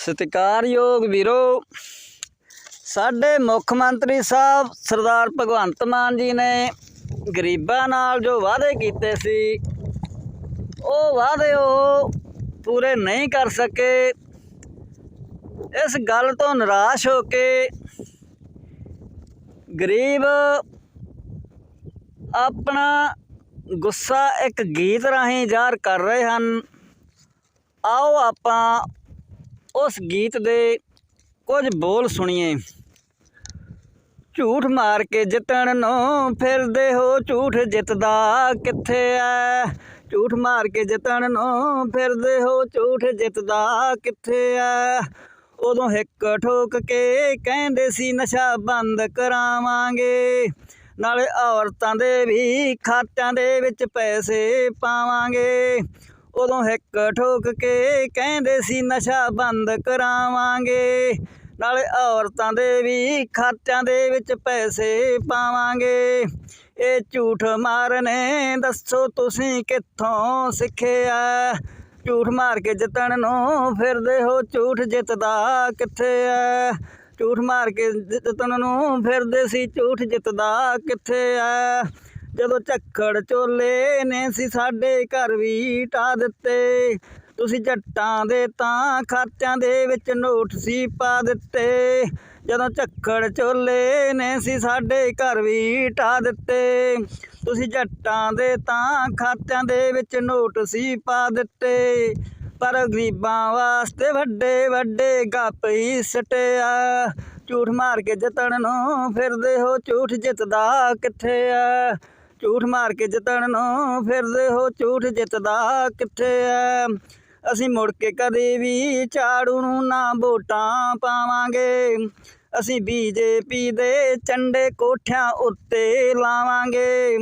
ਸਤਿਕਾਰਯੋਗ ਵੀਰੋ, ਸਾਡੇ ਮੁੱਖ ਮੰਤਰੀ ਸਾਹਿਬ ਸਰਦਾਰ ਭਗਵੰਤ ਮਾਨ ਜੀ ਨੇ ਗਰੀਬਾਂ ਨਾਲ ਜੋ ਵਾਅਦੇ ਕੀਤੇ ਸੀ, ਉਹ ਵਾਅਦੇ ਉਹ ਪੂਰੇ ਨਹੀਂ ਕਰ ਸਕੇ। ਇਸ ਗੱਲ ਤੋਂ ਨਿਰਾਸ਼ ਹੋ ਕੇ ਗਰੀਬ ਆਪਣਾ ਗੁੱਸਾ ਇੱਕ ਗੀਤ ਰਾਹੀਂ ਜ਼ਾਹਰ ਕਰ ਰਹੇ ਹਨ। ਆਓ ਆਪਾਂ ਉਸ ਗੀਤ ਦੇ ਕੁਝ ਬੋਲ ਸੁਣੀਏ। ਝੂਠ ਮਾਰ ਕੇ ਜਿੱਤਣ ਨੂੰ ਫਿਰਦੇ ਹੋ, ਝੂਠ ਜਿੱਤਦਾ ਕਿੱਥੇ ਐ? ਝੂਠ ਮਾਰ ਕੇ ਜਿੱਤਣ ਨੂੰ ਫਿਰਦੇ ਹੋ, ਝੂਠ ਜਿੱਤਦਾ ਕਿੱਥੇ ਐ? ਉਦੋਂ ਹਿੱਕ ਠੋਕ ਕੇ ਕਹਿੰਦੇ ਸੀ, ਨਸ਼ਾ ਬੰਦ ਕਰਾਵਾਂਗੇ। ਨਾਲੇ ਔਰਤਾਂ ਦੇ ਵੀ ਖਾਤਿਆਂ ਦੇ ਵਿੱਚ ਪੈਸੇ ਪਾਵਾਂਗੇ। ਉਦੋਂ ਹਿੱਕ ਠੋਕ ਕੇ ਕਹਿੰਦੇ ਸੀ, ਨਸ਼ਾ ਬੰਦ ਕਰਾਵਾਂਗੇ। ਨਾਲੇ ਔਰਤਾਂ ਦੇ ਵੀ ਖਾਤਿਆਂ ਦੇ ਵਿੱਚ ਪੈਸੇ ਪਾਵਾਂਗੇ। ਇਹ ਝੂਠ ਮਾਰਨੇ, ਦੱਸੋ ਤੁਸੀਂ ਕਿੱਥੋਂ ਸਿੱਖਿਆ? ਝੂਠ ਮਾਰ ਕੇ ਜਿੱਤਣ ਨੂੰ ਫਿਰਦੇ ਹੋ, ਝੂਠ ਜਿੱਤਦਾ ਕਿੱਥੇ ਐ? ਝੂਠ ਮਾਰ ਕੇ ਜਿੱਤਣ ਨੂੰ ਫਿਰਦੇ ਸੀ, ਝੂਠ ਜਿੱਤਦਾ ਕਿੱਥੇ ਐ? ਜਦੋਂ ਝੱਖੜ ਚੋਲੇ ਨੇ ਸੀ ਸਾਡੇ ਘਰ ਵੀ ਢਾ ਦਿੱਤੇ। ਤੁਸੀਂ ਜੱਟਾਂ ਦੇ ਤਾਂ ਖਾਤਿਆਂ ਦੇ ਵਿੱਚ ਨੋਟ ਸੀ ਪਾ ਦਿੱਤੇ। ਜਦੋਂ ਝੱਖੜ ਚੋਲੇ ਨੇ ਸੀ ਸਾਡੇ ਘਰ ਵੀ ਢਾ ਦਿੱਤੇ। ਤੁਸੀਂ ਜੱਟਾਂ ਦੇ ਤਾਂ ਖਾਤਿਆਂ ਦੇ ਵਿੱਚ ਨੋਟ ਸੀ ਪਾ ਦਿੱਤੇ। ਪਰ ਗਰੀਬਾਂ ਵਾਸਤੇ ਵੱਡੇ ਵੱਡੇ ਗੱਪ ਹੀ ਸਟਿਆ। ਝੂਠ ਮਾਰ ਕੇ ਜਿੱਤਣ ਨੂੰ ਫਿਰਦੇ ਹੋ, ਝੂਠ ਜਿੱਤਦਾ ਕਿੱਥੇ ਆ? ਝੂਠ ਮਾਰ ਕੇ ਜਿੱਤਣ ਨੂੰ ਫਿਰਦੇ ਹੋ, ਝੂਠ ਜਿੱਤਦਾ ਕਿੱਥੇ ਐ? ਅਸੀਂ ਮੁੜ ਕੇ ਕਦੇ ਵੀ ਝਾੜੂ ਨੂੰ ਨਾ ਵੋਟਾਂ ਪਾਵਾਂਗੇ। ਅਸੀਂ ਬੀਜੇਪੀ ਦੇ ਚੰਡੇ ਕੋਠਿਆਂ ਉੱਤੇ ਲਾਵਾਂਗੇ।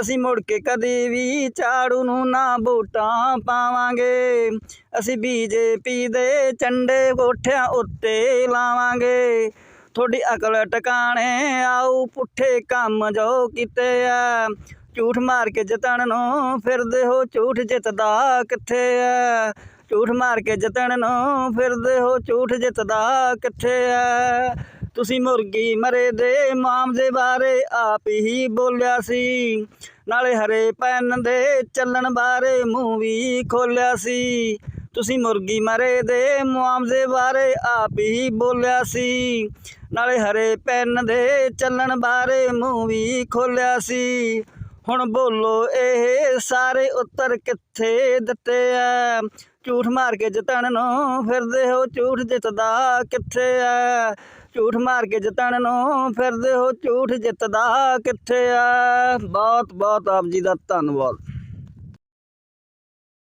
ਅਸੀਂ ਮੁੜ ਕੇ ਕਦੇ ਵੀ ਝਾੜੂ ਨੂੰ ਨਾ ਵੋਟਾਂ ਪਾਵਾਂਗੇ। ਅਸੀਂ ਬੀਜੇਪੀ ਦੇ ਚੰਡੇ ਕੋਠਿਆਂ ਉੱਤੇ ਲਾਵਾਂਗੇ। ਤੁਹਾਡੀ ਅਕਲ ਟਿਕਾਣੇ ਆਊ ਪੁੱਠੇ ਕੰਮ ਜੋ ਕੀਤੇ ਆ ਝੂਠ ਮਾਰ ਕੇ ਜਿੱਤਣ ਨੂੰ ਫਿਰਦੇ ਹੋ, ਝੂਠ ਜਿੱਤਦਾ ਕਿੱਥੇ ਆ ਝੂਠ ਮਾਰ ਕੇ ਜਿੱਤਣ ਨੂੰ ਫਿਰਦੇ ਹੋ, ਝੂਠ ਜਿੱਤਦਾ ਕਿੱਥੇ ਆ ਤੁਸੀਂ ਮੁਰਗੀ ਮਰੇ ਦੇ ਮਾਮਲੇ ਬਾਰੇ ਆਪ ਹੀ ਬੋਲਿਆ ਸੀ। ਨਾਲੇ ਹਰੇ ਪੈਨ ਦੇ ਚੱਲਣ ਬਾਰੇ ਮੂੰਹ ਵੀ ਖੋਲਿਆ ਸੀ। ਤੁਸੀਂ ਮੁਰਗੀ ਮਰੇ ਦੇ ਮੁਆਵਜ਼ੇ ਬਾਰੇ ਆਪ ਹੀ ਬੋਲਿਆ ਸੀ। ਨਾਲੇ ਹਰੇ ਪੈਨ ਦੇ ਚੱਲਣ ਬਾਰੇ ਮੂੰਹ ਵੀ ਖੋਲਿਆ ਸੀ। ਹੁਣ ਬੋਲੋ ਇਹ ਸਾਰੇ ਉੱਤਰ ਕਿੱਥੇ ਦਿੱਤੇ ਐ? ਝੂਠ ਮਾਰ ਕੇ ਜਿੱਤਣ ਨੂੰ ਫਿਰਦੇ ਹੋ, ਝੂਠ ਜਿੱਤਦਾ ਕਿੱਥੇ ਐ? ਝੂਠ ਮਾਰ ਕੇ ਜਿੱਤਣ ਨੂੰ ਫਿਰਦੇ ਹੋ, ਝੂਠ ਜਿੱਤਦਾ ਕਿੱਥੇ ਐ? ਬਹੁਤ ਬਹੁਤ ਆਪ ਜੀ ਦਾ ਧੰਨਵਾਦ।